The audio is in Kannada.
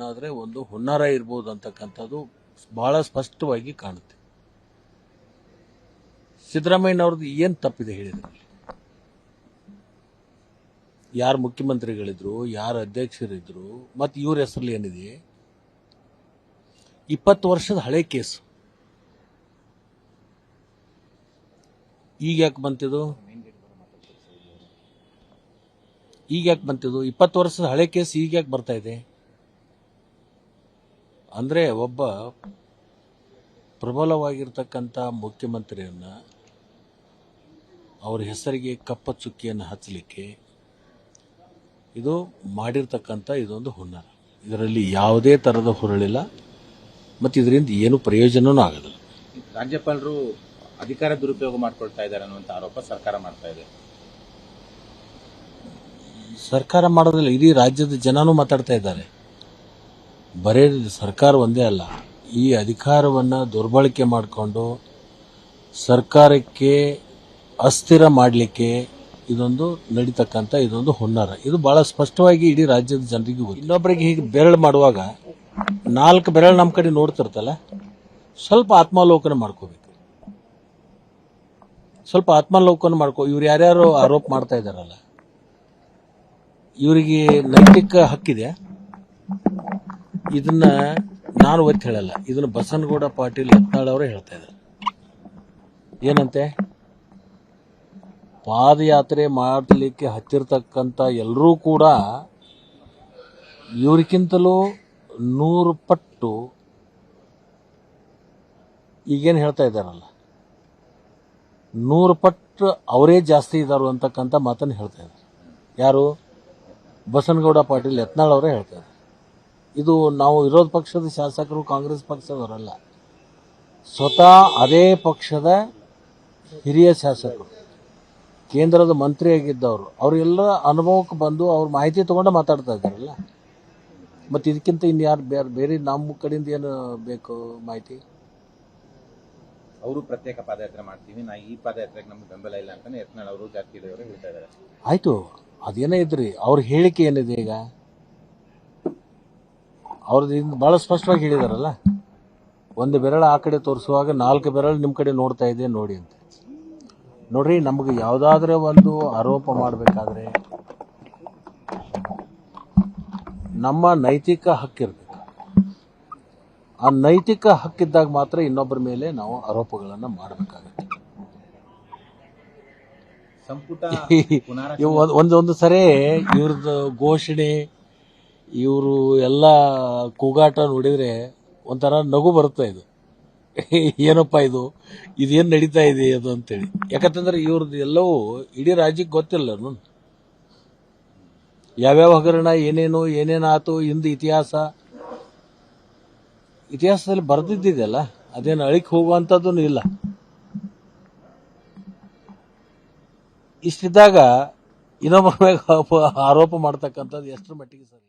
ಆದರೆ ಒಂದು ಹುನ್ನಾರ ಇರ್ಬೋದು ಅಂತಕ್ಕಂಥದ್ದು ಬಹಳ ಸ್ಪಷ್ಟವಾಗಿ ಕಾಣುತ್ತೆ. ಸಿದ್ದರಾಮಯ್ಯನವ್ರದ್ದು ಏನು ತಪ್ಪಿದೆ ಹೇಳಿದ್ರಲ್ಲಿ ಯಾರು ಮುಖ್ಯಮಂತ್ರಿಗಳಿದ್ರು, ಯಾರು ಅಧ್ಯಕ್ಷರಿದ್ರು, ಮತ್ತು ಇವ್ರ ಹೆಸರಲ್ಲಿ ಏನಿದೆ? ಇಪ್ಪತ್ತು ವರ್ಷದ ಹಳೆ ಕೇಸು. ಈಗ ಯಾಕೆ ಬಂತಿದು? ಈಗ ಯಾಕೆ ಬಂತಿದ್ದು ಇಪ್ಪತ್ತು ವರ್ಷದ ಹಳೆ ಕೇಸ್ ಈಗ ಯಾಕೆ ಬರ್ತಾ ಇದೆ? ಅಂದರೆ ಒಬ್ಬ ಪ್ರಬಲವಾಗಿರ್ತಕ್ಕಂಥ ಮುಖ್ಯಮಂತ್ರಿಯನ್ನು ಅವ್ರ ಹೆಸರಿಗೆ ಕಪ್ಪ ಚುಕ್ಕಿಯನ್ನು ಹಚ್ಚಲಿಕ್ಕೆ ಇದು ಮಾಡಿರ್ತಕ್ಕಂಥ ಇದೊಂದು ಹುನ್ನಾರ. ಇದರಲ್ಲಿ ಯಾವುದೇ ಥರದ ಹುರಳಿಲ್ಲ. ಮತ್ತು ಇದರಿಂದ ಏನು ಪ್ರಯೋಜನವೂ ಆಗೋದಿಲ್ಲ. ರಾಜ್ಯಪಾಲರು ಅಧಿಕಾರ ದುರುಪಯೋಗ ಮಾಡ್ಕೊಳ್ತಾ ಇದ್ದಾರೆ ಅನ್ನುವಂಥ ಆರೋಪ ಸರ್ಕಾರ ಮಾಡ್ತಾ ಇದೆ. ಸರ್ಕಾರ ಮಾಡೋದಿಲ್ಲ. ಇಡೀ ರಾಜ್ಯದ ಜನನೂ ಮಾತಾಡ್ತಾ ಇದ್ದಾರೆ. ಬರೇ ಸರ್ಕಾರ ಒಂದೇ ಅಲ್ಲ, ಈ ಅಧಿಕಾರವನ್ನು ದುರ್ಬಳಕೆ ಮಾಡಿಕೊಂಡು ಸರ್ಕಾರಕ್ಕೆ ಅಸ್ಥಿರ ಮಾಡಲಿಕ್ಕೆ ಇದೊಂದು ನಡೀತಕ್ಕಂಥ ಇದೊಂದು ಹುನ್ನಾರ. ಇದು ಬಹಳ ಸ್ಪಷ್ಟವಾಗಿ ಇಡೀ ರಾಜ್ಯದ ಜನರಿಗೆ ಗೊತ್ತು. ಇನ್ನೊಬ್ಬರಿಗೆ ಹೀಗೆ ಬೆರಳು ಮಾಡುವಾಗ ನಾಲ್ಕು ಬೆರಳು ನಮ್ಮ ಕಡೆ ನೋಡ್ತಿರ್ತಲ್ಲ, ಸ್ವಲ್ಪ ಆತ್ಮಾವಲೋಕನ ಮಾಡ್ಕೋಬೇಕು. ಸ್ವಲ್ಪ ಆತ್ಮಾವಲೋಕನ ಮಾಡ್ಕೋ, ಇವ್ರು ಯಾರ್ಯಾರು ಆರೋಪ ಮಾಡ್ತಾ ಇದ್ದಾರಲ್ಲ, ಇವರಿಗೆ ನೈತಿಕ ಹಕ್ಕಿದೆ. ಇದನ್ನ ನಾನು ಒತ್ತಿ ಹೇಳಲ್ಲ. ಇದನ್ನ ಬಸನಗೌಡ ಪಾಟೀಲ್ ಯತ್ನಾಳ್ ಅವರೇ ಹೇಳ್ತಾ ಇದ್ದಾರೆ. ಏನಂತೆ? ಪಾದಯಾತ್ರೆ ಮಾಡಲಿಕ್ಕೆ ಹತ್ತಿರ್ತಕ್ಕಂಥ ಎಲ್ಲರೂ ಕೂಡ ಇವ್ರಿಗಿಂತಲೂ ನೂರು ಪಟ್ಟು ಈಗೇನು ಹೇಳ್ತಾ ಇದ್ದಾರಲ್ಲ? ನೂರು ಪಟ್ಟು ಅವರೇ ಜಾಸ್ತಿ ಇದ್ದಾರು ಅಂತಕ್ಕಂಥ ಮಾತನ್ನು ಹೇಳ್ತಾ ಇದ್ದಾರೆ. ಯಾರು? ಬಸನಗೌಡ ಪಾಟೀಲ್ ಯತ್ನಾಳ್ ಅವರೇ ಹೇಳ್ತಾರೆ ಇದು ನಾವು ವಿರೋಧ ಪಕ್ಷದ ಶಾಸಕರು ಕಾಂಗ್ರೆಸ್ ಪಕ್ಷದವರಲ್ಲ. ಸ್ವತಃ ಅದೇ ಪಕ್ಷದ ಹಿರಿಯ ಶಾಸಕರು ಕೇಂದ್ರದ ಮಂತ್ರಿಯಾಗಿದ್ದವರು ಅವರೆಲ್ಲ ಅನುಭವಕ್ಕೆ ಬಂದು ಅವ್ರ ಮಾಹಿತಿ ತೊಗೊಂಡು ಮಾತಾಡ್ತಾ ಇದ್ದಾರಲ್ಲ. ಮತ್ತು ಇದಕ್ಕಿಂತ ಇನ್ಯಾರು ಬೇರೆ ಬೇರೆ ನಮ್ಮ ಕಡೆಯಿಂದ ಏನು ಬೇಕು ಮಾಹಿತಿ? ಅವರು ಪ್ರತ್ಯೇಕ ಪಾದಯಾತ್ರೆ ಮಾಡ್ತೀವಿ. ನಾ ಈ ಪಾದಯಾತ್ರೆಗೆ ನಮ್ಗೆ ಬೆಂಬಲ ಇಲ್ಲ ಅಂತಾನೆ ಯತ್ನಾಳ್ ಅವರು ಜಾರಕಿಹೊಳಿ ಅವರು ಹೇಳ್ತಾ ಇದ್ದಾರೆ. ಆಯಿತು ಅದೇನೇ ಇದ್ರಿ ಅವ್ರ ಹೇಳಿಕೆ ಏನಿದೆ ಈಗ? ಅವ್ರದ್ದು ಹಿಂದೆ ಭಾಳ ಸ್ಪಷ್ಟವಾಗಿ ಹೇಳಿದಾರಲ್ಲ? ಒಂದು ಬೆರಳು ಆ ಕಡೆ ತೋರಿಸುವಾಗ ನಾಲ್ಕು ಬೆರಳು ನಿಮ್ಮ ಕಡೆ ನೋಡ್ತಾ ಇದೆ ನೋಡಿ ಅಂತ. ನೋಡ್ರಿ ನಮಗೆ ಯಾವುದಾದ್ರೆ ಒಂದು ಆರೋಪ ಮಾಡಬೇಕಾದ್ರೆ ನಮ್ಮ ನೈತಿಕ ಹಕ್ಕಿರ್ಬೇಕು ಆ ನೈತಿಕ ಹಕ್ಕಿದ್ದಾಗ ಮಾತ್ರ ಇನ್ನೊಬ್ಬರ ಮೇಲೆ ನಾವು ಆರೋಪಗಳನ್ನು ಮಾಡಬೇಕಾಗುತ್ತೆ. ಸಂಪುಟ ಒಂದು ಒಂದು ಸರಿ ಇವ್ರದ್ದು ಘೋಷಣೆ ಇವರು ಎಲ್ಲ ಕೂಗಾಟ ನೋಡಿದ್ರೆ ಒಂಥರ ನಗು ಬರುತ್ತೆ ಇದು. ಏನಪ್ಪ ಇದು? ಇದೇನು ನಡೀತಾ ಇದೆ ಅದು ಅಂತೇಳಿ. ಯಾಕಂತಂದ್ರೆ ಇವ್ರದ್ದು ಎಲ್ಲವೂ ಇಡೀ ರಾಜ್ಯಕ್ಕೆ ಗೊತ್ತಿಲ್ಲ ಯಾವ ಯಾವ್ಯಾವ ಹಗರಣ, ಏನೇನು ಏನೇನಾತು ಹಿಂದೆ ಇತಿಹಾಸ? ಇತಿಹಾಸದಲ್ಲಿ ಬರೆದಿದ್ದಿದೆಯಲ್ಲ ಅದೇನು ಅಳಿಕ್ ಹೋಗುವಂಥದ್ದು ಇಲ್ಲ. ಇಷ್ಟಿದ್ದಾಗ ಇನ್ನೊಬ್ಬರ ಆರೋಪ ಮಾಡ್ತಕ್ಕಂಥದ್ದು ಎಷ್ಟರ ಮಟ್ಟಿಗೆ ಸರಿ?